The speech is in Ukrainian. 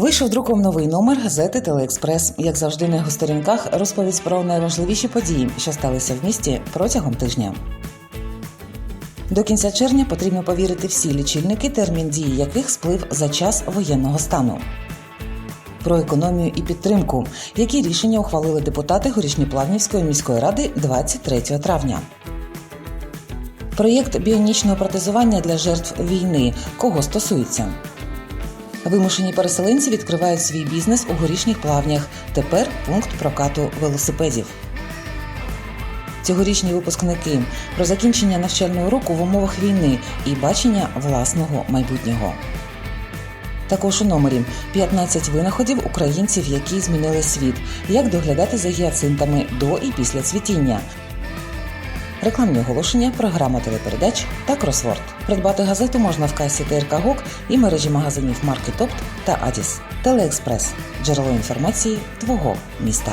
Вийшов друком новий номер газети Телеекспрес. Як завжди, на його сторінках розповість про найважливіші події, що сталися в місті протягом тижня. До кінця червня потрібно повірити всі лічильники, термін дії яких сплив за час воєнного стану. Про економію і підтримку, які рішення ухвалили депутати Горішньоплавнівської міської ради 23 травня. Проєкт біонічного протезування для жертв війни. Кого стосується? Вимушені переселенці відкривають свій бізнес у горішніх плавнях. Тепер пункт прокату велосипедів. Цьогорічні випускники про закінчення навчального року в умовах війни і бачення власного майбутнього. Також у номері 15 винаходів українців, які змінили світ, як доглядати за гіацинтами до і після цвітіння. Рекламні оголошення, програма телепередач та кросворд. Придбати газету можна в касі ТРК ГОК і мережі магазинів Маркетопт та Адіс. Телеекспрес джерело інформації твого міста.